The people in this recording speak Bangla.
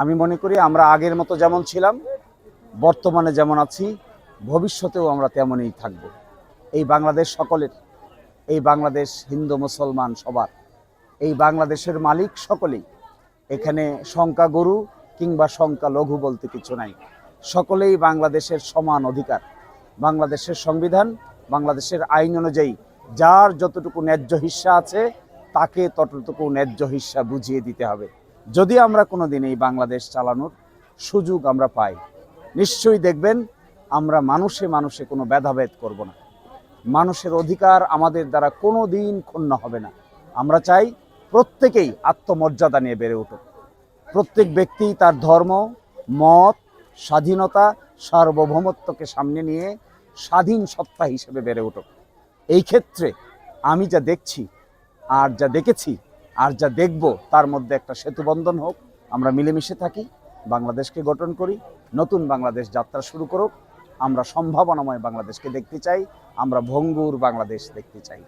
আমি মনে করি আমরা আগের মতো যেমন ছিলাম, বর্তমানে যেমন আছি, ভবিষ্যতেও আমরা তেমনই থাকব। এই বাংলাদেশ সকলের, এই বাংলাদেশ হিন্দু মুসলমান সবার, এই বাংলাদেশের মালিক সকলেই এখানে সংখ্যা গরু কিংবা সংখ্যা লঘু বলতে কিছু নাই। সকলেই বাংলাদেশের সমান অধিকার, বাংলাদেশের সংবিধান, বাংলাদেশের আইন অনুযায়ী যার যতটুকু ন্যায্য হিস্সা আছে, তাকে ততটুকু ন্যায্য হিস্সা বুঝিয়ে দিতে হবে। যদি আমরা কোনো দিন এই বাংলাদেশ চালানোর সুযোগ আমরা পাই, নিশ্চয়ই দেখবেন আমরা মানুষে মানুষে কোনো ভেদাভেদ করব না। মানুষের অধিকার আমাদের দ্বারা কোনো দিন ক্ষুণ্ণ হবে না। আমরা চাই প্রত্যেকেই আত্মমর্যাদা নিয়ে বেড়ে উঠুক। প্রত্যেক ব্যক্তি তার ধর্ম, মত, স্বাধীনতা, সার্বভৌমত্বকে সামনে নিয়ে স্বাধীন সত্তা হিসেবে বেড়ে উঠুক। এই ক্ষেত্রে আমি যা দেখছি আর যা দেখেছি আর যা দেখব, তার মধ্যে একটা সেতুবন্ধন হোক, আমরা মিলেমিশে থাকি, বাংলাদেশকে গঠন করি, নতুন বাংলাদেশ যাত্রা শুরু করুক, আমরা সম্ভাবনাময় বাংলাদেশকে দেখতে চাই, আমরা ভঙ্গুর বাংলাদেশ দেখতে চাই।